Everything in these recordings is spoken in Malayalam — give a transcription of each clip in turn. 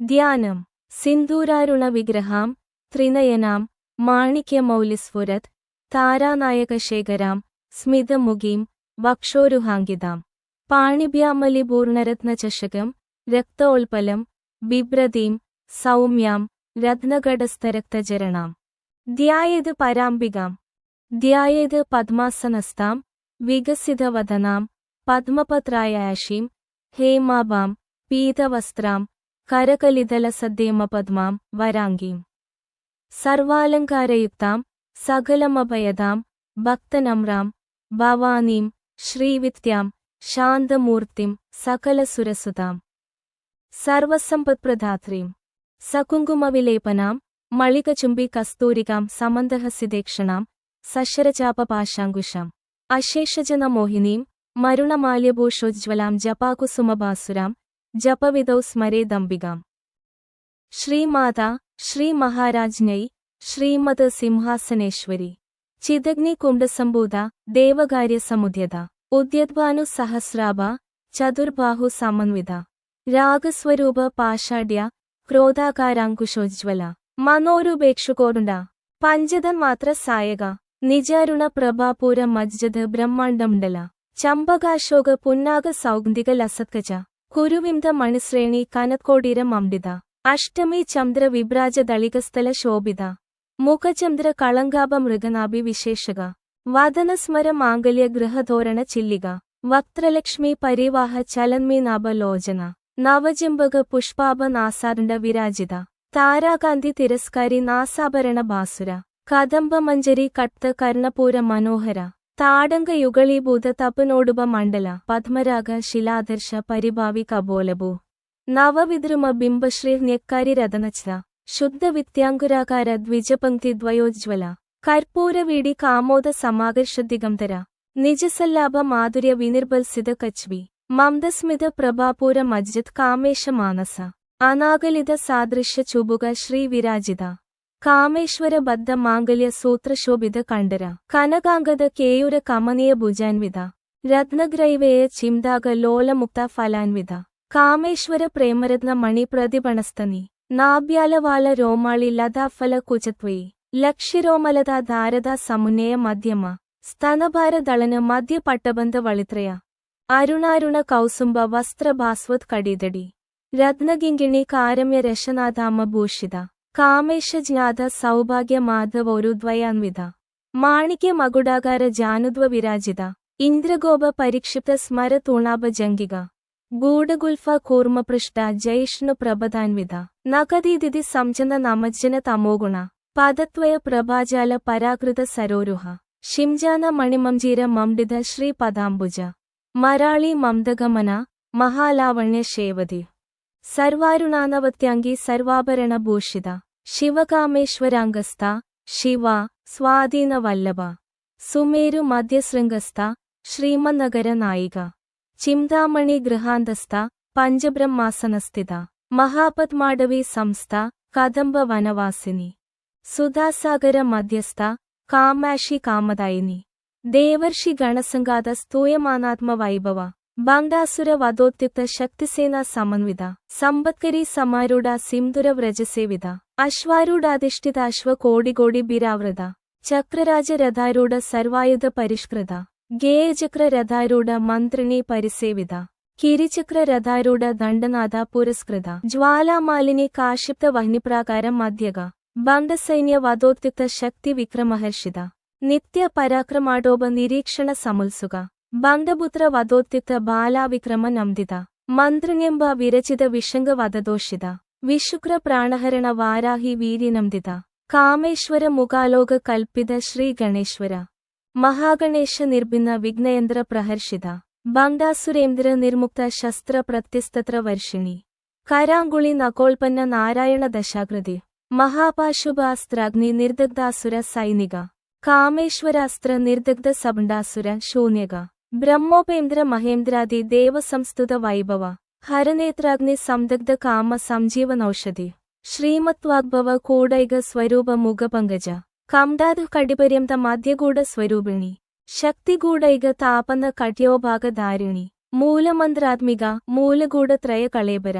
ധ്യാനം സിന്ദൂരാരുണ വിഗ്രഹാം ത്രിനയനാം മാണിക്യമൗലിസ്ഫുരത് താരാനായകശേഖരാം സ്മിതമുഖീം വക്ഷോരുഹാങ്കിതാം പാണിഭ്യാമലിപൂർണരത്നചഷകം രക്തോൽപലം ബിഭ്രതീം സൗമ്യാം രത്നഘടസ്ഥരക്തചരണാം ധ്യായത് പരാംബികാം ധ്യായത് പദ്മാസനസ്താം വികസിതവദനാം പദ്മപത്രായാശീം ഹേമാബാം പീതവസ്ത്രാം കരകലിതലസദ്ദേമപദ്മാം വരാംഗീം. സർവാലങ്കാരയുക്താം സകലമഭയതാം ഭക്തനമ്രാം ഭവാനീം ശ്രീവിത്യാം ശാന്തമൂർത്തിം സകലസുരസുതാം. സർവസമ്പത്പ്രദാത്രീം. സകുങ്കുമവിലേപനാം മളികചുംബി കസ്തൂരികാം സമന്തഹസിദേക്ഷണാം സശരചാപപാശാങ്കുശാം. അശേഷജനമോഹിനീം മരുണമാല്യഭൂഷോജ്വലാം ജപാകുസുമഭാസുരാം ജപവിദൗ ദമ്പികാം ശ്രീമാത ശ്രീ മഹാരാജ്ഞൈ ശ്രീമത് സിംഹാസനേശ്വരി. ചിദഗ്നി കുണ്ടസംഭൂത ദേവകാര്യസമുദ്യത ഉദ്യദ്ഭാനു സഹസ്രാഭ ചതുർബാഹു സമന്വിത. രാഗസ്വരൂപ പാഷാഢ്യ ക്രോധാകാരാങ്കുശോജ്വല മനോരൂപേക്ഷുകോടുണ്ട പഞ്ചത മാത്ര സായക. നിജാരുണ പ്രഭാപൂര മജ്ജത് ബ്രഹ്മാണ്ഡമുണ്ടല. ചമ്പകാശോക പുന്നാക സൗഗന്ധിക ലസത്കജ. കുരുവിംദ മണിശ്രേണി കനക്കോടിരം അംബിത അഷ്ടമി ചന്ദ്ര വിഭ്രാജ ദളികസ്ഥല ശോഭിത. മുഖചന്ദ്ര കളങ്കാപ മൃഗനാഭി വിശേഷക. വദനസ്മര മാംഗല്യ ഗൃഹധോരണ ചില്ലിക. വക്ത്രലക്ഷ്മി പരിവാഹ ചലന്മീനാഭ ലോചന നവജംബക പുഷ്പാഭ നാസാരണ്ട വിരാജിത. താരാകാന്തി തിരസ്കാരി നാസാഭരണ ബാസുര. കദംബ മഞ്ജരി കട്ട് കർണപൂര മനോഹര. താടങ്ക യുഗളീഭൂത തപനോടുപ മണ്ഡല പത്മരാഗ ശിലാദർശ പരിഭാവി കബോലഭൂ നവവിദ്രുമ ബിംബശ്രീ ന്യക്കാരി രഥനച്ച ശുദ്ധ വിത്യാങ്കുരാകാര ദ്വിജപംക്തി ദ്വയോജ്വല കർപ്പൂരവീടി കാമോദ സമാകർഷദിഗംധര നിജസല്ലാഭ മാധുര്യ വിനിർബൽസിത കച്വി മന്ദസ്മിത പ്രഭാപൂര മജ്ജത് കാമേശ മാനസ അനാഗലിത സാദൃശ്യ ചുബുക ശ്രീ വിരാജിത കാമേശ്വര ബദ്ധ മാംഗല്യ സൂത്രശോഭിത കണ്ടര കനകാംഗത കേയുര കമനീയ ഭുജാൻവിത. രത്നഗ്രൈവേയ ചിംതാക ലോലമുക്ത ഫലാൻവിത. കാമേശ്വര പ്രേമരത്ന മണി പ്രതിപണസ്തനി നാഭ്യാലവാല രോമാളി ലതാഫല കുചത്വയി ലക്ഷ്യരോമലത ധാരത സമുന്നയ മധ്യമ. സ്തനഭാരദളന മധ്യ പട്ടബന്ധ വളിത്രയ. അരുണാരുണ കൗസുംബ വസ്ത്രഭാസ്വത് കടിതടി. രത്നകിങ്കിണി കാരമ്യ രശനാഥാമ ഭൂഷിത. കാമേശജ്ഞാത സൗഭാഗ്യ മാധവ ഒരുദ്വയാൻവിത മാണിക്യ മകുടാകാര ജാനുദ്വ വിരാജിത ഇന്ദ്രഗോപ പരീക്ഷിപ്ത സ്മര ജംഗിക ഗൂഢഗുൽഫ കൂർമ്മപൃഷ്ട ജൈഷ്ണു പ്രഭതാൻവിത നഗദീദിതി സംജന നമജ്ജന തമോഗുണ. പദത്വയ പ്രഭാജാല പരാകൃത സരോരുഹ. ശിംജാന മണിമംജീര മംഡിത ശ്രീ പദാംബുജ. മരാളി മംദഗമന. മഹാലാവണ്യ ശേവതി സർവാരുണാനവത്യാംഗി സർവാഭരണ ഭൂഷിത. ശിവകാമേശ്വരാംഗസ്ഥ ശിവ സ്വാധീനവല്ലഭ. സുമേരു മധ്യശൃംഗസ്ഥ ശ്രീമനഗര നായിക ചിന്താമണി ഗൃഹാന്തസ്ഥ പഞ്ചബ്രഹ്മാസനസ്ഥിത. മഹാപത്മാഡവി സംസ്ഥ കദംബ വനവാസിനി. സുധാസാഗര മധ്യസ്ഥ കാമാഷി കാമദായിനി. ദേവർഷി ഗണസംഗാത സ്തൂയമാനാത്മവൈഭവ വൈഭവ. വധോത്യുക്ത ശക്തിസേന സമന്വിത. സമ്പത്കരി സമാരൂഢ സിംധുര വ്രജസേവിത. അശ്വാരൂഢാധിഷ്ഠിത അശ്വ കോടികോടി ബിരാവൃത. ചക്രരാജ രഥാരൂഢ സർവായുധ പരിഷ്കൃത. ഗേയചക്ര രഥാരൂഢ മന്ത്രിണി പരിസേവിത. കിരിചക്ര രഥാരൂഢ ദണ്ഡനാഥ പുരസ്കൃത. ജ്വാലാമാലിനി കാശിപ്ത വഹ്നിപ്രാകാരം മധ്യക ബന്ധസൈന്യ വധോത്യുക്ത ശക്തി വിക്രമഹർഷിത. നിത്യ പരാക്രമാടോപ നിരീക്ഷണ സമുത്സുക. ബന്ധപുത്ര വധോത്യുക്ത ബാലാവിക്രമ നന്ദിത. മന്ത്രിണ്യംബ വിരചിത വിഷംഗ വധദോഷിത. വിശുക്ര പ്രാണഹരണ വാരാഹി വീര്യനന്ദിത. കാമേശ്വര മുഖാലോക കൽപ്പിത ശ്രീ ഗണേശ്വര മഹാഗണേശ നിർഭിന്ന വിഘ്നയന്ത്ര പ്രഹർഷിത ബണ്ഡാസുരേന്ദ്ര നിർമുക്ത ശസ്ത്ര പ്രത്യസ്തത്ര വർഷിണി കരാങ്കുളി നകോൽപ്പന്ന നാരായണ ദശാകൃതി മഹാപാശുഭാസ്ത്രാഗ്നി നിർദഗ്ധാസുര സൈനിക കാമേശ്വരാസ്ത്ര നിർദഗ്ധ സബണ്ടാസുര ശൂന്യക ബ്രഹ്മോപേന്ദ്ര മഹേന്ദ്രാദി ദേവസംസ്തുത വൈഭവ ഹരനേത്രാഗ്നി സംദഗ്ധ കാമ സംജീവനൌഷധി. ശ്രീമത്വാഗ്ഭവ കൂടൈക സ്വരൂപ മുഖപങ്കജ. കംദാദു കടിപര്യന്ത മധ്യകൂട സ്വരൂപിണി. ശക്തികൂടൈക താപന്ന കഠ്യോഭാഗധാരിണി മൂലമന്ത്രാത്മിക മൂലഗൂഢത്രയ കളേബര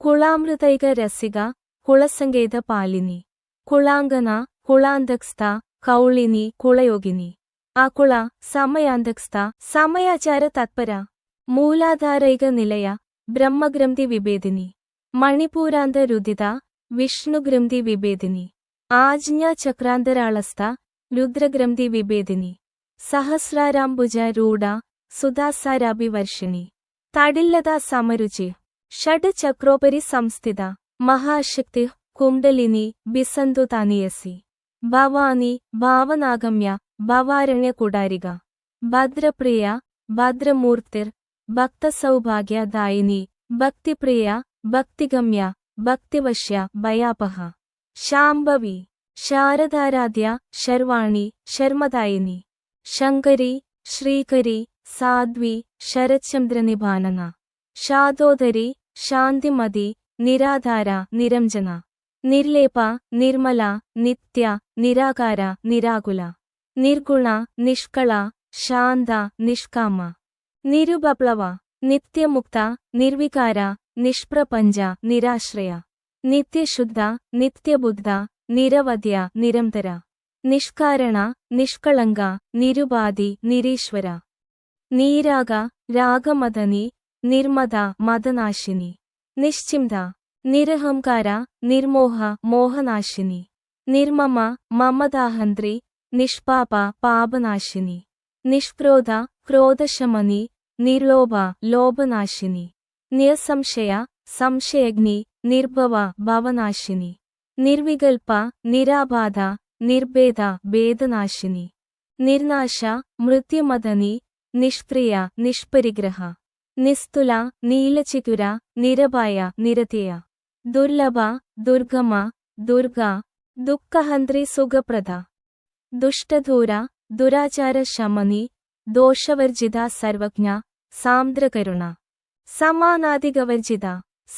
കുളാമൃതൈക രസിക കുളസങ്കേത പാലിനി. കുളാംഗന കുളാന്തക്സ്ത കൗളിനി കുളയോഗിനി. അകുള സമയാന്തക്സ്ത സമയാചാര തത്പര. മൂലാധാരൈക നിലയ ബ്രഹ്മഗ്രന്ഥി വിഭേദിനി മണിപൂരാന്ത രുദിത വിഷ്ണുഗ്രന്ഥി വിഭേദിനി ആജ്ഞ ചക്രാന്തരാളസ്ത രുദ്രഗ്രന്ഥി വിഭേദിനി സഹസ്രാരാംബുജ രൂഢ സുധാസാരാഭിവർഷിണി. തടില്ലത സമരുചി. ഷഡ് ചക്രോപരി സംസ്ഥിത മഹാശക്തി കുണ്ടലിനി ബിസന്തു തനിയസി. ഭവാനി ഭാവനാഗമ്യ ഭവാരണ്യ കുടാരിക. ഭദ്രപ്രിയ ഭദ്രമൂർത്തിർ ഭക്തസൗഭാഗ്യദായിനി ഭക്തിപ്രിയ ഭക്തിഗമ്യ ഭക്തിവശ്യ ഭയാപഹ. ശാംഭവി ശാരദാരാധ്യ ശർവാണി ശർമദായിനി ശങ്കരി ശ്രീകരി സാധ്വി ശരചന്ദ്രനിഭാനന ശാദോദരി ശാന്തിമതി നിരാധാര നിരഞ്ജന. നിർലേപ നിർമ്മല നിത്യ നിരാകാര നിരാകുല. നിർഗുണ നിഷ്കള ശാന്ത നിഷ്കാമ. നിരുപപ്ലവ നിത്യമുക്ത നിർവികാര നിഷ്പ്രപഞ്ച നിരാശ്രയ. നിത്യശുദ്ധ നിത്യബുദ്ധ നിരവധ്യ നിരന്തര. നിഷ്കാരണ നിഷ്കളങ്ക നിരുപാധി നിരീശ്വര. നീരാഗ രാഗമദനി നിർമ്മത മദനാശിനി. നിശ്ചിന്ത നിരഹംകാര നിർമോഹ മോഹനാശിനി. നിർമ്മമ മമതാഹന്ത്രി നിഷ്പാപ പാപനാശിനി. നിഷ്ക്രോധ ക്രോധശമനി നിർലോഭ ലോഭനാശിനി. നിയസംശയ സംശയഗ്നി നിർഭവ ഭവനാശിനി. നിർവികൽപ നിരാബാധ നിർഭേദ ഭേദനാശിനി. നിർനാശ മൃത്യുമദനി നിഷ്ക്രിയ നിഷ്പരിഗ്രഹ. നിസ്തുല നീലചിതുര നിരപായ നിരതേയ. ദുർലഭ ദുർഗമ ദുർഗ. ദുഃഖഹന്ത്രി സുഖപ്രദ. ദുഷ്ടധൂര ദുരാചാര ശമനി ദോഷവർജിത സർവജ്ഞ സാന്ദ്രകരുണ. സമാനാധികവർജിത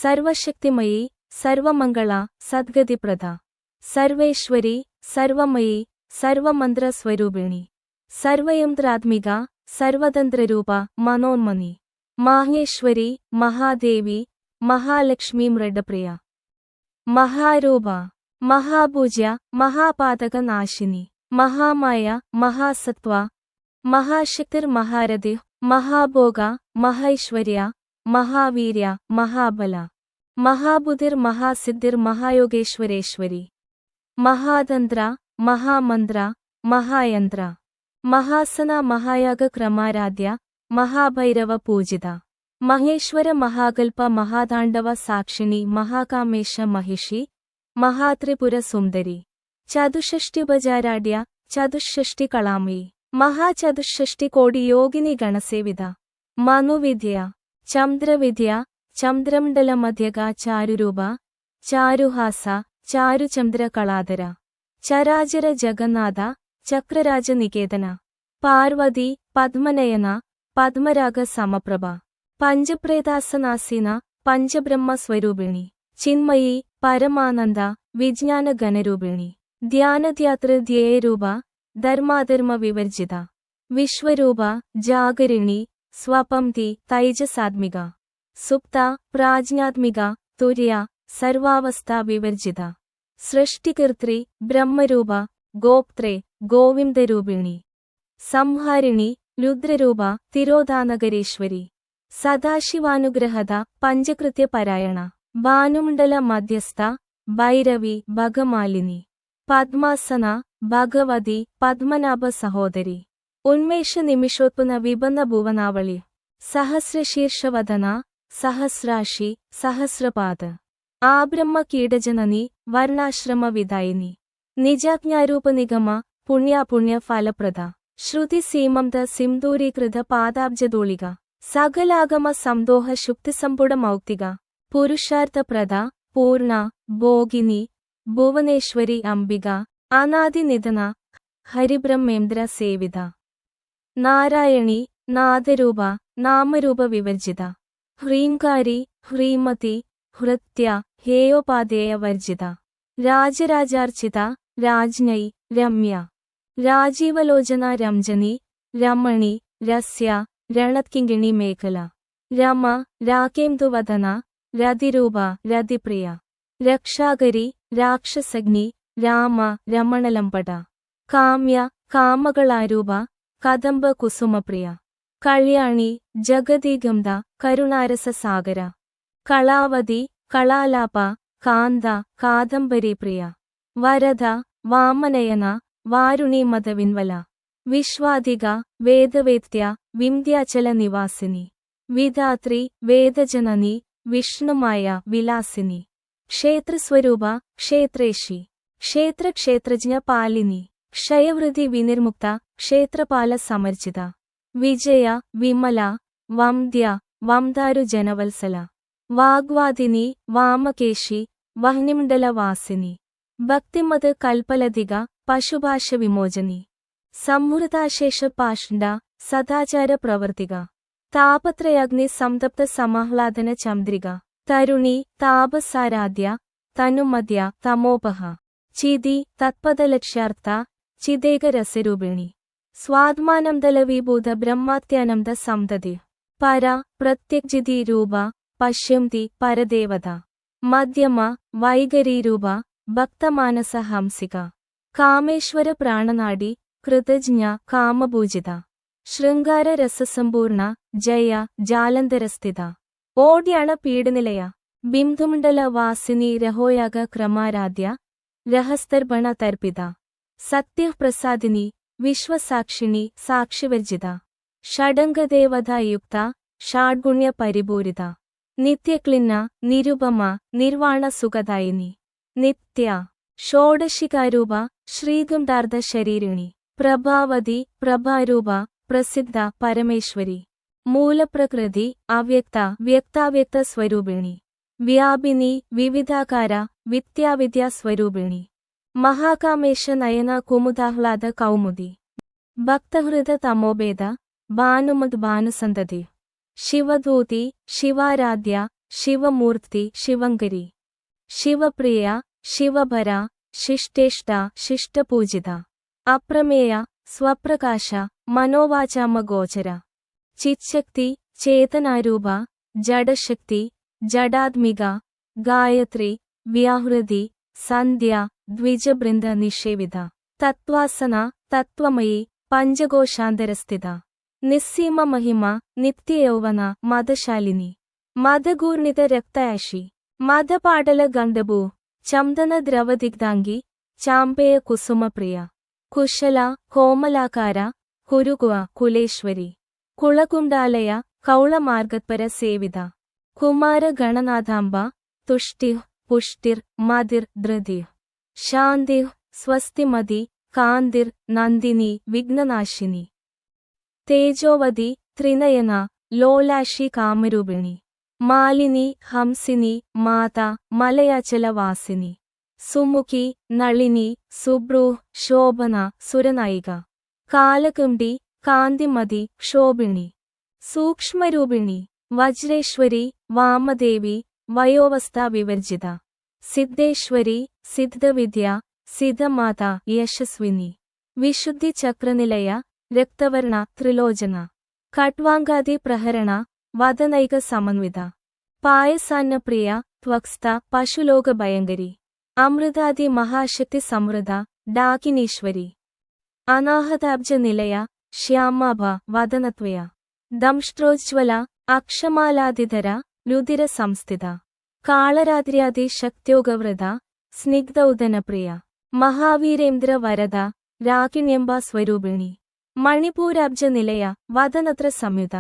സർവശക്തിമയി സർവമംഗള സദ്ഗതിപ്രദ. സർവേശ്വരി സർവമയി സർവമന്ത്രസ്വരൂപിണി. സർവയന്ത്രാത്മിക സർവതന്ത്രരൂപ മനോന്മനി. മാഹേശ്വരി മഹാദേവി മഹാലക്ഷ്മി മൃഡപ്രിയ. മഹാരൂപ മഹാപൂജ്യ മഹാപാതകനാശിനി. മഹാമായ മഹാസത്വ ಮಹಾಶಕ್ತಿರ್ ಮಹಾರಥಿ, ಮಹಾಭೋಗ, ಮಹೈಶ್ವರ್ಯ, ಮಹಾವೀರ್ಯ, ಮಹಾಬಲ, ಮಹಾಬುಧಿರ್ ಮಹಾಸಿದ್ಧಿರ್ ಮಹಾಯೋಗೇಶ್ವರೇಶ್ವರಿ, ಮಹಾದಂದ್ರ, ಮಹಾಮಂದ್ರ, ಮಹಾಯಂತ್ರ, ಮಹಾಸನ ಮಹಾಯಾಗ ಕ್ರಮಾರಾಧ್ಯ, ಮಹಾಭೈರವ ಪೂಜಿತ, ಮಹೇಶ್ವರ ಮಹಾಗಲ್ಪ ಮಹಾದಾಂಡವ ಸಾಕ್ಷಿಣಿ ಮಹಾಕಾಮೇಶ ಮಹಿಷಿ, ಮಹಾತ್ರಿಪುರ ಸುಂದರಿ, ಚದುಷಷ್ಠಿ ಬಜಾರಾಢ್ಯ ಚದುಷಷ್ಠಿ ಕಳಾಮಿ കോടി യോഗിനി ഗണസേവിത. മനുവിദ്യ. ചന്ദ്രവിദ്യ. ചന്ദ്രമണ്ഡലമധ്യക ചാരുരൂപ ചാരുഹാസ. ചാരുചന്ദ്ര കളാധര ചരാചര ജഗന്നാഥ. ചക്രരാജ നികേതന പാർവതി. പത്മനയന പത്മരാഗ സമപ്രഭ. പഞ്ചപ്രേതാസനാസീന. പഞ്ചബ്രഹ്മ സ്വരൂപിണി ചിന്മയി. പരമാനന്ദ. വിജ്ഞാന ഗണരൂപിണി ധ്യാനധ്യാതൃ ധ്യേയരൂപ ധർമാധർമ്മ വിവർജിത. വിശ്വരൂപ ജാഗരിണി സ്വപംതി തൈജസാത്മിക. സുപ്ത പ്രാജ്ഞാത്മിക തുര്യ സർവാവസ്ഥ വിവർജിത. സൃഷ്ടികർത്തൃ ബ്രഹ്മരൂപ ഗോപ്ത്രേ ഗോവിന്ദരൂപിണി. സംഹാരിണി രുദ്രരൂപ തിരോധാനഗരീശ്വരി. സദാശിവാനുഗ്രഹത പഞ്ചകൃത്യപരായണ. ഭാനുമണ്ഡല മധ്യസ്ഥ ഭൈരവി ഭഗമാലിനി. പദ്മാസന ഭഗവതി പത്മനാഭ സഹോദരി. ഉന്മേഷ നിമിഷോത്പുന വിപന്ന ഭുവനാവളി. സഹസ്രശീർഷവദന സഹസ്രാശി സഹസ്രപാദ. ആബ്രഹ്മ കീടജനനി വർണാശ്രമ വിദായിനി. നിജാജ്ഞാരൂപനിഗമ പുണ്യാപുണ്യ ഫലപ്രദ. ശ്രുതി സീമന്ത സിംധൂരീകൃത പാദാബ്ജതൂളിക സകലാഗമ സന്തോഹ ശുക്തിസമ്പുട മൗക്തിക. പുരുഷാർത്ഥപ്രദ പൂർണ ഭോഗിനി ഭുവനേശ്വരി അംബിക. അനാദിനിധന ഹരിബ്രഹ്മേന്ദ്ര സേവിത. നാരായണി നാദരൂപ നാമരൂപ വിവർജിത. ഹ്രീംകാരി ഹ്രീമതി ഹൃത്യ ഹേയോപാധേയ വർജിത. രാജരാജാർച്ചിത രാജ്ഞൈ രമ്യ. രാജീവലോചന രംജനി രമണി രസ്യ രണത്കിങ്കിണി മേഖല. രമ രാകേന്ദുവദന രതിരൂപ രതിപ്രിയ. രക്ഷാകരി രാക്ഷസഗ്നി രാമ രമണലമ്പട കാമ്യ കാമകളാരൂപ കദംബ കുസുമപ്രിയ. കള്യാണി ജഗതിഗംധ കരുണാരസ സാഗര കളാവതി കളാലാപ കാന്ത കാദംബരി പ്രിയ വരദ വാമനയന വാരുണി മതവിൻവല. വിശ്വാധിക വേദവേദ്യ വിന്ധ്യാചല നിവാസിനി. വിധാത്രി വേദജനനി വിഷ്ണുമായ വിലാസിനി. ക്ഷേത്രസ്വരൂപ ക്ഷേത്രേഷി ക്ഷേത്രക്ഷേത്രജ്ഞ പാലിനി. ക്ഷയവൃതി വിനിർമുക്ത ക്ഷേത്രപാല സമർജിത വിജയ വിമല വംദ്യ വംദാരു ജനവത്സല. വാഗ്വാദിനി വാമകേശി വഹ്നിമണ്ഡലവാസിനി. ഭക്തിമത് കൽപ്പലധിക പശുഭാഷ വിമോചനി സംവൃതാശേഷ പാഷ്ണ്ട സദാചാര പ്രവർത്തിക. താപത്രയാഗ്നി സംതപ്ത സമാഹ്ലാദന ചന്ദ്രിക. തരുണി താപസാരാധ്യ തനുമദ്യ തമോപഹ. ചിതി തത്പദലക്ഷ്യാർത്ഥ ചിതേകരസരൂപിണി. സ്വാത്മാനന്ദലവീഭൂത ബ്രഹ്മാത്യാനന്ദ സന്തതി. പര പ്രത്യക്ജിതി രൂപ പശ്യന്തി പരദേവത. മധ്യമ വൈകരീരൂപ ഭക്തമാനസ ഹംസിക. കാമേശ്വര പ്രാണനാടി കൃതജ്ഞ കാമപൂജിത. ശൃംഗാര രസസമ്പൂർണ ജയ ജാലന്തരസ്ഥിത. ഓടിയാണ് പീഡനിലയ ബിന്ദുമണ്ഡല വാസിനി രഹോയാഗ ക്രമാരാധ്യ രഹസ്തർപ്പണ തർപ്പിത. സത്യപ്രസാദിനി വിശ്വസാക്ഷിണി സാക്ഷിവർജിത ഷഡംഗദേവതായുക്ത ഷാഡ്ഗുണ്യ പരിപൂരിത. നിത്യക്ലിന്ന നിരുപമ നിർവാണ സുഖദായിനി. നിത്യ. ഷോഡശികാരൂപ ശ്രീഗുണ്ടാർദ്ധ ശരീരിണി. പ്രഭാവതി പ്രഭാരൂപ പ്രസിദ്ധ പരമേശ്വരി. മൂലപ്രകൃതി അവ്യക്ത വ്യക്താവ്യക്ത സ്വരൂപിണി. വ്യാപിനി വിവിധാകാര വിദ്യാവിദ്യാ സ്വരൂപിണി. മഹാകാമേശ നയന കുമുദാഹ്ലാദ കൗമുദി. ഭക്തഹൃദ തമോഭേദ ഭാനുമത് ഭാനുസന്തതി ശിവദൂതി ശിവാരാധ്യ ശിവമൂർത്തി ശിവങ്കരി ശിവപ്രിയ ശിവഭര ശിഷ്ടേഷ്ട ശിഷ്ടപൂജിത. അപ്രമേയ സ്വപ്രകാശ മനോവാചാമഗോചര. ചിച്ഛക്തി ചേതനാരൂപ ജഡശക്തി ജഡാത്മിക ഗായത്രി വ്യാഹൃതി സന്ധ്യ ദ്വിജബൃന്ദ നിഷേവിത തത്വാസന തത്വമയി പഞ്ചകോശാന്തരസ്ഥിത നിസ്സീമ മഹിമ നിത്യയൗവന മതശാലിനി മതഗൂർണിത രക്തയാശി മതപാടല ഗന്ധഭൂ ചന്ദന ദ്രവദിഗ്ധാംഗി ചാമ്പേയ കുസുമപ്രിയ കുശല കോമലാകാര കുരുകുവ കുലേശ്വരി കുളകുണ്ടാലയ കൗളമാർഗത്പര സേവിത. കുമാര ഗണനാഥാംബ തുഷ്ടിഹ് പുഷ്ടിർ മതിർ ധൃതി ശാന്തിഹ് സ്വസ്തിമതി കാന്തിർ നന്ദിനി വിഘ്നനാശിനി. തേജോവതി ത്രിനയന ലോലാശി കാമരൂപിണി. മാലിനി ഹംസിനി മാത മലയാചലവാസിനി. സുമുഖി നളിനി സുബ്രൂഹ് ശോഭന സുരനായിക. കാലകുംഡി കാന്തിമതി ക്ഷോഭിണി. സൂക്ഷ്മരൂപിണി വജ്രേശ്വരി വാമദേവി വയോവസ്ഥ വിവർജിത. സിദ്ധേശ്വരി സിദ്ധവിദ്യ സിദ്ധമാത യശസ്വിനി. വിശുദ്ധി ചക്രനിലയ രക്തവർണ ത്രിലോചന. കട്വാങ്കാതി പ്രഹരണ വദനൈക സമന്വിത. പായസാന്നപ്രിയ ത്വക്സ്ത പശുലോക ഭയങ്കരി. അമൃതാദി മഹാശക്തി സമൃദ്ധ ഡാകിനീശ്വരി. അനാഹതാബ്ജ നിലയ ശ്യാമാഭ വദനത്വയ. ദംഷ്ട്രോജ്വല അക്ഷമാലാദിതര രുതിര സംസ്ഥിത കാളരാത്ര്യാദി ശക്ത്യോഗവൃത സ്നിഗ്ധൗദനപ്രിയ മഹാവീരേന്ദ്ര വരദ രാകിണ്യംബ സ്വരൂപിണി മണിപൂരാബ്ജ നിലയ വദനത്ര സംയുത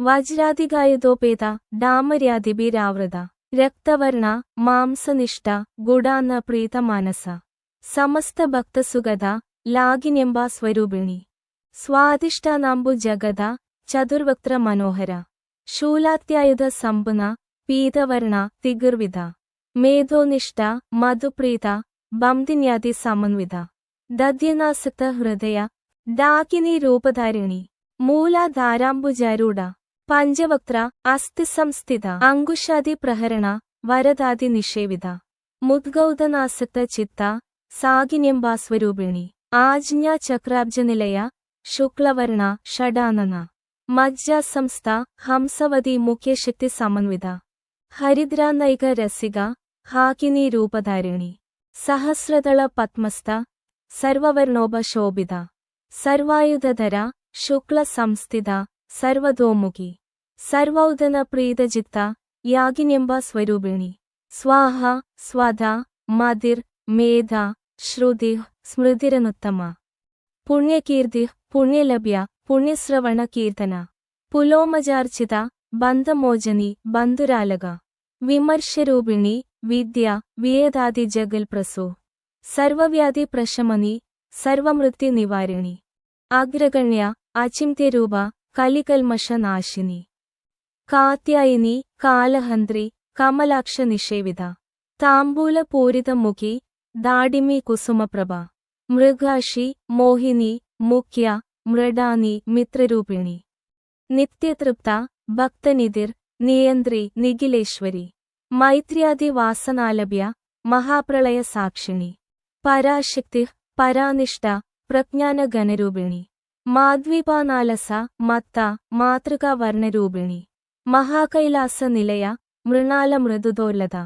വജ്രാധികായുധോപേത ഡാമര്യാദിഭിരാവൃത രക്തവർണ മാംസനിഷ്ഠ ഗുഡാന്ന പ്രീതമാനസ സമസ്ത ഭക്തസുഗത ലാഗിന്യംബ സ്വരൂപിണി സ്വാദിഷ്ടാനാംബു ജഗത ചതുർവക്ത്ര മനോഹര ശൂലാത്യായുധ സമ്പന്ന പീതവർണ തിഗിർവിത മേധോനിഷ്ഠ മധുപ്രീത ബംദിന്യാദി സമന്വിത. ദദ്യനാസക്ത ഹൃദയ ഡാകിനി രൂപധാരിണി. മൂലാധാരാംബുജാരൂഢ. പഞ്ചവക്ത്ര അസ്ഥിസംസ്ഥിത. അങ്കുശാദി പ്രഹരണ വരദാദി നിഷേവിത. മുദ്ഗൗതനാസക്ത ചിത്ത സാഗിന്യംബാസ്വരൂപിണി ആജ്ഞാചക്രാബ്ജനിലയ ശുക്ലവർണ ഷഡാനന. ಮಜ್ಜ ಸಂಸ್ಥಾ, ಹಂಸವದಿ ಮುಖ್ಯ ಶಕ್ತಿ ಸಮನ್ವಿತ. ಹರಿದ್ರಾನೈಗ ರಸಿಗ, ಹಾಕಿನಿ ರೂಪಧಾರಿಣಿ. ಸಹಸ್ರದಳ ಪದ್ಮಸ್ಥ, ಸರ್ವವರ್ಣೋಭ ಶೋಭಿತ. ಸರ್ವಾಯುಧಧರ, ಶುಕ್ಲ ಸಂಸ್ಥಿತ ಸರ್ವದೋಮುಖಿ ಸರ್ವೌಧನ ಪ್ರೀತ ಜಿತ್ತ ಯಾಗಿನೆಂಬ ಸ್ವರೂಪಿಣಿ. ಸ್ವಾಹ ಸ್ವಧ ಮದಿರ್, ಮೇಧ ಶ್ರುತಿ ಸ್ಮೃತಿರನುತ್ತಮ ಪುಣ್ಯಕೀರ್ತಿ പുണ്യലഭ്യ പുണ്യശ്രവണ കീർത്തന. പുലോമചാർച്ചിത ബന്ധമോചനി ബന്ധുരാലക. വിമർശരൂപിണി വിദ്യ വിയേതാതി ജഗൽ പ്രസു. സർവവ്യാധി പ്രശമനി സർവമൃത്യു നിവാരിണി. അഗ്രഗണ്യ അചിന്ത്യരൂപ കലികൽമഷനാശിനി കാത്യായിനി കാലഹന്ത്രി കമലാക്ഷ നിഷേവിത. താംബൂലപൂരിതമുഖി ദാഡിമി കുസുമപ്രഭ. മൃഗാഷി മോഹിനി മുഖ്യ മൃഡാനി മിത്രരൂപിണി. നിത്യതൃപ്ത ഭക്തനിതിർ നിയന്ത്രി നിഖിലേശ്വരി. മൈത്ര്യാദി വാസനാലഭ്യ മഹാപ്രളയ സാക്ഷിണി. പരാശക്തി പരാനിഷ്ഠ പ്രജ്ഞാനഗണരൂപിണി മാധ്വീപാനാലസ മത്ത മാതൃകാവർണരൂപിണി. മഹാകൈലാസ നിലയ മൃണാല മൃദുദോലത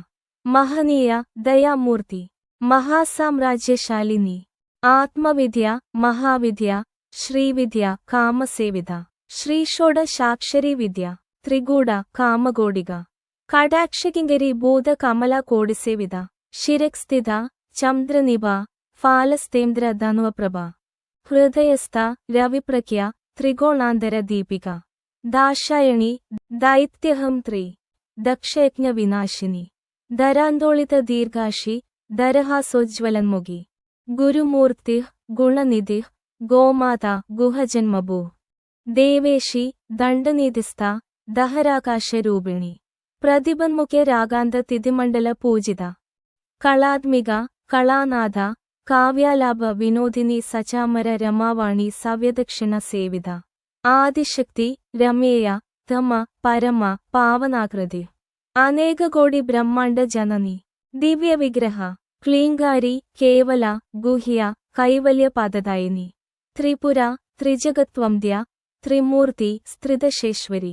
മഹനീയ ദയാമൂർത്തി. മഹാസാമ്രാജ്യശാലിനി. ആത്മവിദ്യ മഹാവിദ്യ ശ്രീവിദ്യ കാമസേവിത ശ്രീഷോഡശാക്ഷരി വിദ്യ ത്രികൂട കാമകോടിക കടാക്ഷകിങ്കരി ബോധ കമല കോടിസേവിത ശിരക്സ്ഥിത ചന്ദ്രനിഭ ഫാലസ്തേന്ദ്ര ധനുവപ്രഭ ഹൃദയസ്ഥ രവിപ്രഖ്യ ത്രികോണാന്തര ദീപിക ദാശായണി ദൈത്യഹം ത്രീ ദക്ഷയജ്ഞ വിനാശിനി ധരാന്തോളിത ദീർഘാശി ധരഹാസോജ്വലന്മുഖി ഗുരുമൂർത്തി ഗുണനിധി ഗോമാത ഗുഹജന്മഭൂ. ദേവേശി ദണ്ഡനിധിസ്ഥ ദഹരാകാശരൂപിണി. പ്രതിബന്മുഖ്യ രാഗാന്ത തിഥിമണ്ഡല പൂജിത. കളാത്മിക കളാനാഥ കാവ്യാലാഭ വിനോദിനി സചാമര രമാവാണി സവ്യദക്ഷിണ സേവിത. ആദിശക്തി രമേയ ധമ പരമ പാവനാകൃതി. അനേകകോടി ബ്രഹ്മാണ്ഡ ജനനി. ദിവ്യവിഗ്രഹ. ക്ലീങ്കാരി കേവല ഗുഹ്യ കൈവല്യ പദദായിനി ത്രിപുര ത്രിജഗത്വംദ്യ ത്രിമൂർത്തി സ്ത്രിതശേശ്വരി.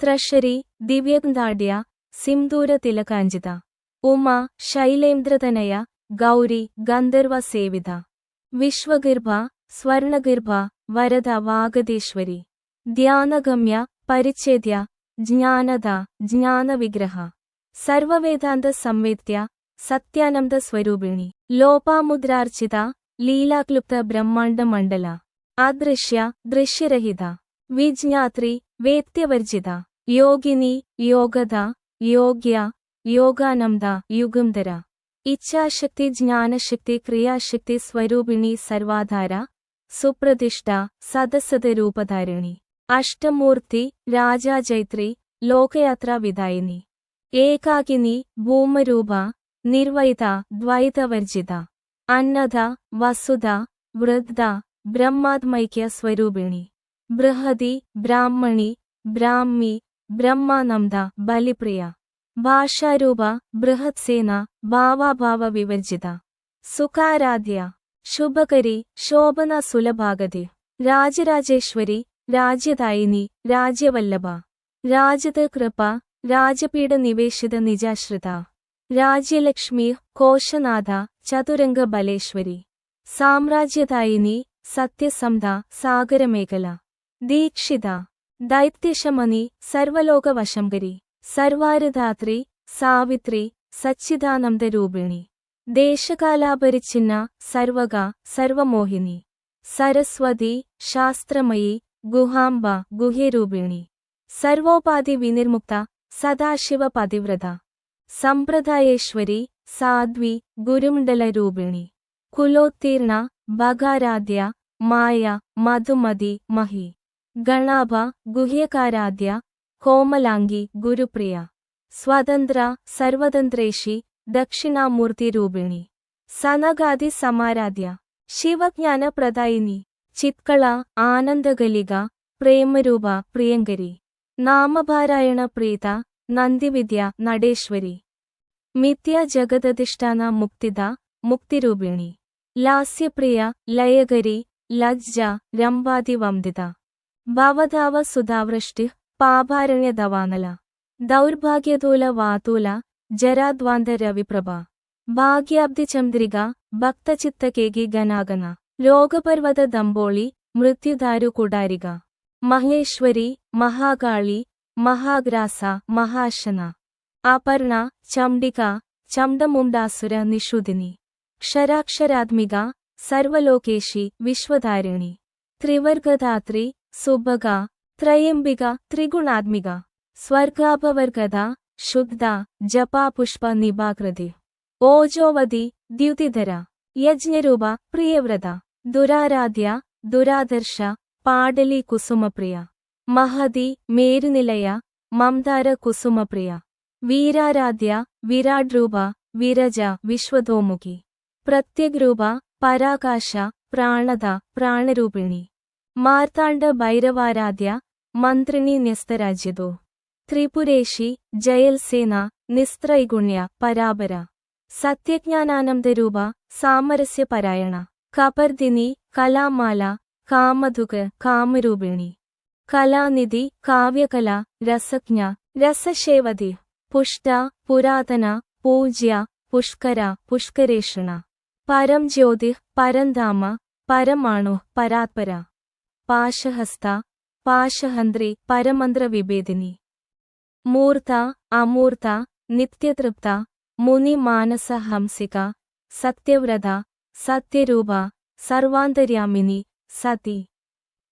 ത്രഷരി ദിവ്യന്താഡ്യ സിംധൂര തിലകാഞ്ചിത ഉമ ശൈലേന്ദ്രതനയ ഗൗരി ഗന്ധർവ സേവിത വിശ്വഗിർഭ സ്വർണഗിർഭ വരദ വാഗതീശ്വരി. ധ്യാനഗമ്യ പരിച്ഛേദ്യ ജ്ഞാനദ ജ്ഞാനവിഗ്രഹ. സർവവേദാന്ത സംവേദ്യ സത്യാനന്ദ സ്വരൂപിണി. ലോപാമുദ്രാർച്ചിത ലീലാക്ലുപ്ത ബ്രഹ്മാണ്ഡ മണ്ഡല. അദൃശ്യ ദൃശ്യരഹിത. വിജ്ഞാത്രി വേത്യവർജിത യോഗിനി യോഗത യോഗ്യ യോഗാനന്ദ. യുഗന്ധര. ഇച്ഛാശക്തി ജ്ഞാനശക്തി ക്രിയാശക്തി സ്വരൂപിണി സർവാധാര. സുപ്രതിഷ്ഠ സദസത രൂപധാരിണി. അഷ്ടമൂർത്തി രാജാജൈത്രി ലോകയാത്രാ വിദായിനി ഏകാകിനി ഭൂമരൂപ. നിർവൈത ദ്വൈതവർജിത അന്നത വസുധ വൃദ്ധ ബ്രഹ്മാത്മൈക്യ സ്വരൂപിണി ബൃഹതി ബ്രാഹ്മണി ബ്രാഹ്മി ബ്രഹ്മാനന്ദ ബലിപ്രിയ ഭാഷാരൂപ ബൃഹത്സേന ഭാവാഭാവ വിവർജിത സുഖാരാധ്യ ശുഭകരി ശോഭന സുലഭാഗതി രാജരാജേശ്വരി രാജ്യദായിനി രാജ്യവല്ലഭ രാജത് കൃപ രാജപീഠ നിവേശിത നിജാശ്രിത. രാജ്യലക്ഷ്മി കോശനാഥ ചതുരംഗ ബലേശ്വരി സാമ്രാജ്യദായിനി സത്യസന്ധ സാഗരമേഖല. ദീക്ഷിത. ദൈത്യശമനി സർവലോകവശംകരി സർവാരധാത്രി സാവിത്രി സച്ചിദാനന്ദ രൂപിണി ദേശകാലാപരിച്ഛിന്ന സർവക സർവമോഹിനി. സരസ്വതി ശാസ്ത്രമയി ഗുഹാംബ ഗുഹ്യരൂപിണി. സർവോപാധി വിനിർമുക്ത സദാശിവ പതിവ്രത. സമ്പ്രദായേശ്വരി സാധ്വി ഗുരുമണ്ഡലരൂപിണി കുലോത്തീർണ ഭഗാരാധ്യ മായ മധുമതി മഹി. ഗണാഭ ഗുഹ്യകാരാധ്യ കോമലാംഗി ഗുരുപ്രിയ. സ്വതന്ത്ര സർവതന്ത്രേഷി ദക്ഷിണാമൂർത്തിരൂപിണി സനഗാദി സമാരാധ്യ. ശിവജ്ഞാനപ്രദായിനി. ചിത്കള ആനന്ദഗലിക പ്രേമരൂപ പ്രിയങ്കരി. നാമപാരായണ പ്രീത നന്ദിവിദ്യ നടേശ്വരി. മിഥ്യ ജഗതധിഷ്ഠാന മുക്തിദ മുക്തിരൂപിണി. ലാസ്യപ്രിയ ലയകരി ലജ്ജ രംഭാതി വന്ദിത ഭവതാവ സുധാവൃഷ്ടി പാപാരണ്യദവാനല. ദൗർഭാഗ്യതൂല വാതൂല ജരാദ്വാന്ത രവിപ്രഭ. ഭാഗ്യാബ്ദി ചന്ദ്രിക ഭക്തചിത്തകേകി ഗനാഗന. രോഗപർവത ദമ്പോളി മൃത്യുദാരു കുടാരിക മഹേശ്വരി മഹാകാളി ಮಹಾಗ್ರಾಸ, ಮಹಾಶನ ಆಪರ್ಣ ಚಂಡಿಕ, ಚಂಡಮುಂಡಾಸುರ, ನಿಷುದಿನಿ ಕ್ಷರಾಕ್ಷರಾತ್ಮಿಗ ಸರ್ವಲೋಕೇಶಿ ವಿಶ್ವಧಾರಿಣಿ ತ್ರಿವರ್ಗದಾತ್ರಿ, ಸುಬ್ಬಗ, ತ್ರಯಂಬಿಗ ತ್ರಿಗುಣಾತ್ಮಿಗ ಸ್ವರ್ಗಾಭವರ್ಗದ, ಶುದ್ಧ, ಜಪಾಪುಷ್ಪ ನಿಭಾಗ್ರದಿ ಓಜೋವದಿ ದ್ಯುತಿಧರ, ಯಜ್ಞರೂಪ, ಪ್ರಿಯವ್ರತ, ದುರಾರಾಧ್ಯ, ದುರಾದರ್ಶ, ಪಾಡಲಿ ಕುಸುಮಪ್ರಿಯ. മഹതി മേരുനിലയ മംദാര കുസുമപ്രിയ വീരാരാധ്യ വിരാട് രൂപ വിരജ വിശ്വതോമുഖി പ്രത്യഗ്രൂപ പരാകാശ പ്രാണത പ്രാണരൂപിണി മാർത്താണ്ഡ ഭൈരവാരാധ്യ മന്ത്രിണി ന്യസ്തരാജ്യതോ ത്രിപുരേഷി ജയൽസേന നിസ്ത്രൈഗുണ്യ പരാപര സത്യജ്ഞാനാനന്ദരൂപ സാമരസ്യപരായണ കപർദിനി കലാമാല കാമധുക കാമരൂപിണി കലാനിധി കാവ്യകല രസജ്ഞ രസശേവതി പുഷ്ട പുരാതന പൂജ്യ പുഷ്കര പുഷ്കരേഷണ പരം ജ്യോതി പരന്താമ പരമാണു പരാത്പര പാശഹസ്ത പാശഹന്ത്രി പരമന്ത്ര വിഭേദിനി മൂർത്ത അമൂർത്ത നിത്യതൃപ്ത മുനി മാനസ ഹംസിക സത്യവ്രത സത്യരൂപ സർവാന്തര്യാമിനി സതി.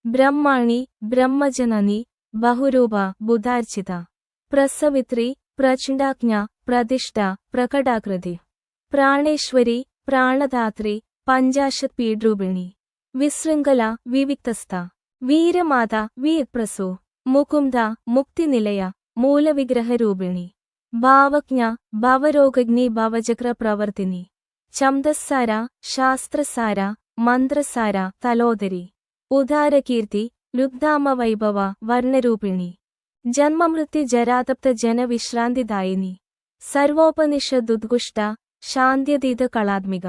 ബ്രഹ്മാണി ബ്രഹ്മജനനി ബഹുരൂപ ബുധാർച്ചിത പ്രസവിത്രി പ്രചണ്ഡാജ്ഞ പ്രതിഷ്ഠ പ്രകടാകൃതി പ്രാണേശ്വരി പ്രാണദാത്രി പഞ്ചാശത് പീഡ്രൂപിണി വിശൃംഖല വിവിക്തസ്ഥ വീരമാത വീപ്രസു മുകുന്ദ മുക്തിനിലയ മൂലവിഗ്രഹരൂപിണി ഭാവജ്ഞ ഭവരോഗഗ്നി ഭവചക്ര പ്രവർത്തിനി ഛന്ദസ്സാര ശാസ്ത്രസാര മന്ത്രസാര തലോദരി ഉദാരകീർത്തി ലുബ്ധാമവൈഭവ വർണരൂപിണി. ജന്മമൃത്യു ജരാതപ്ത ജനവിശ്രാന്തിദായിനി. സർവോപനിഷദുദ്ഗുഷ്ട ശാന്ത്യതീത കളാത്മിക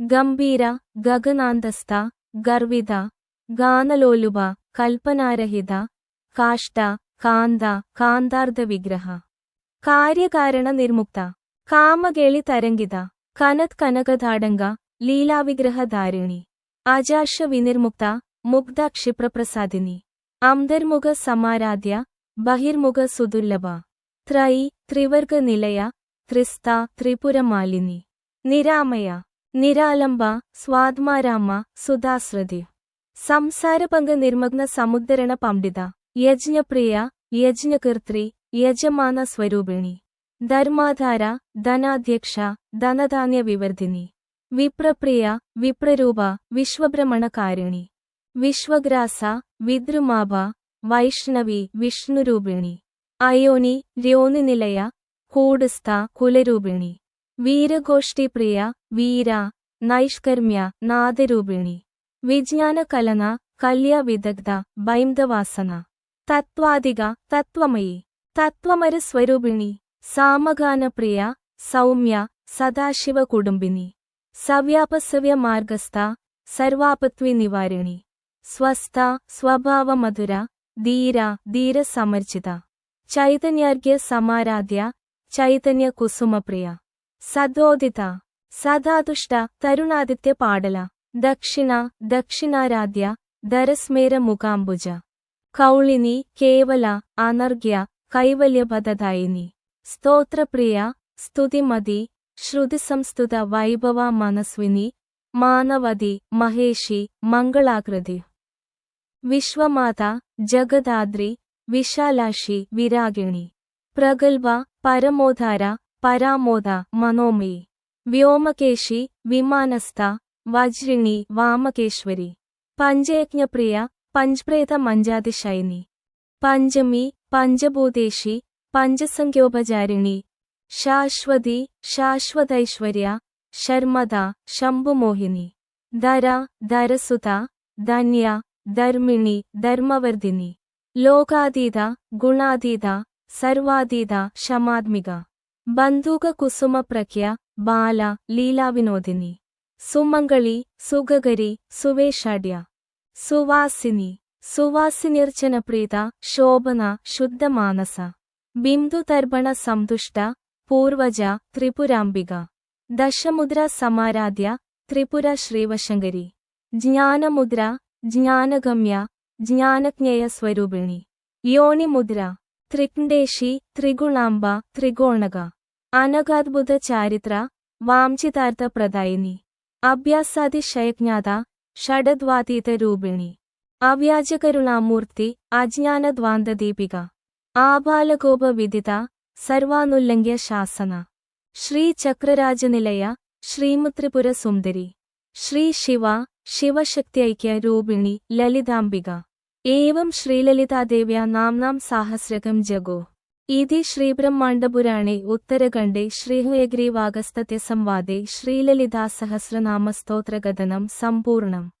ഗംഭീര ഗഗനാന്തസ്ഥ ഗർവിത ഗാനലോലുപ കൽപ്പനാരഹിത കാഷ്ട കാന്ത കാന്താർദ്ധ വിഗ്രഹ. കാര്യകാരണ നിർമുക്ത. കാമകേളി തരംഗിത. കനത് കനകതാടങ്ക ലീലാവിഗ്രഹധാരിണി. അജാഷ വിനിർമുക്ത മുഗ്ധ ക്ഷിപ്രപ്രസാദിനി. അന്തർമുഖ സമാരാധ്യ ബഹിർമുഖ സുദുർലഭ ത്രൈ ത്രിവർഗ നിലയ ത്രിസ്ത ത്രിപുരമാലിനി നിരാമയ നിരാലംബ സ്വാത്മാരാമ സുധാശ്രതി. സംസാരപങ്ക നിർമഗ്ന സമുദ്ധരണ പണ്ഡിത യജ്ഞപ്രിയ യജ്ഞകീർത്തി യജമാന സ്വരൂപിണി. ധർമാധാര ധനാധ്യക്ഷ ധനധാന്യ വിവർധിനി വിപ്രപ്രിയ വിപ്രരൂപ വിശ്വഭ്രമണകാരിണി വിശ്വഗ്രാസ വിദ്രുമാബ വൈഷ്ണവി വിഷ്ണുരൂപിണി അയോനി രോനിനിലയ കൂടുസ്ഥ കുലരൂപിണി വീരഗോഷ്ഠിപ്രിയ വീര നൈഷ്കർമ്മ്യ നാദരൂപിണി വിജ്ഞാനകലന കല്യവിദഗ്ധ ബൈംദവാസന തത്വാദിക തത്വമയി തത്വമരസ്വരൂപിണി സാമഗാനപ്രിയ സൗമ്യ സദാശിവ കുടുംബിനി സവ്യാപസവ്യ മാർഗസ്ഥ സർവാപത്വി നിവാരിണി സ്വസ്ഥ സ്വഭാവമധുര ധീര ധീരസമർജിത ചൈതന്യാർഘ്യ സമാരാധ്യ ചൈതന്യ കുസുമപ്രിയ. സദോദിത സദാതുഷ്ട തരുണാദിത്യ പാടല. ദക്ഷിണ ദക്ഷിണാരാധ്യ ധരസ്മേര മുഖാംബുജ. കൗളിനി കേവല അനർഘ്യ കൈവല്യപദദായിനി സ്തോത്രപ്രിയ സ്തുതിമതി ശ്രുതിസംസ്തുത വൈഭവ മനസ്വിനി. മാനവതി മഹേഷി മംഗളാകൃതി. വിശ്വമാത ജഗദാദ്രി വിശാലാക്ഷി വിരാഗിണി പ്രഗൽഭ പരമോധാര പരാമോദ മനോമയി വ്യോമകേശി വിമാനസ്ഥ വജ്രിണി വാമകേശ്വരി പഞ്ചയജ്ഞപ്രിയ പഞ്ച്പ്രേത മഞ്ചാതിശൈനി പഞ്ചമി പഞ്ചഭൂതേശി പഞ്ചസംഖ്യോപചാരിണി ശാശ്വതി ശാശ്വതൈശ്വര്യ ശർമ്മദ ശംഭുമോഹിനി ധര ധരസുത ധന്യ ധർമ്മിണി ധർമ്മവർദ്ധിനി. ലോകാതീത ഗുണാതീത സർവാതീത ശമാത്മിക ബന്ധുക കുസുമ പ്രഖ്യ ബാല ലീലാവിനോദിനി. സുമംഗളി സുഗകരി സുവേഷാഢ്യ. സുവാസിനി. സുവാസിനിർചനപ്രീത ശോഭന ശുദ്ധമാനസ. ബിന്ദുതർപ്പണ സന്തുഷ്ട പൂർവജ ത്രിപുരാംബിക. ദശമുദ്ര സമാരാധ്യ ത്രിപുര ശ്രീവശങ്കരി ജ്ഞാനമുദ്ര ജ്ഞാനഗമ്യ ജ്ഞാനജ്ഞേയ സ്വരൂപിണി. യോനിമുദ്ര ത്രിക്ണ്ടേശി ത്രിഗുണാംബ ത്രികോണക. അനഗാദ്ഭുത ചാരിത്ര വാംചിതാർത്ഥ പ്രദായിനി അഭ്യാസാതിശയജ്ഞാത ഷഡദ്വാതീത രൂപിണി അവ്യാജകരുണാമൂർത്തി അജ്ഞാനദ്വാന്തദീപിക. ആബാലഗോപവിദിത സർവാനുല്ലംഘ്യ ശാസന. ശ്രീചക്രരാജനിലയ ശ്രീമുത്രിപുര സുന്ദരി ശ്രീ ശിവ ശിവശക്തിഐക്യ രൂപിണി ലളിതാംബിക. ഏവം ശ്രീലളിതാദേവ്യ നാംനാം സാഹസ്രകം ജഗോ. ഇതി ശ്രീബ്രഹ്മാണ്ഡപുരാണേ ഉത്തരഖണ്ഡേ ശ്രീഹയഗ്രീവാഗസ്തത്തെ സംവാദേ ശ്രീലളിതാസഹസ്രനാമസ്തോത്രകഥനം സമ്പൂർണം.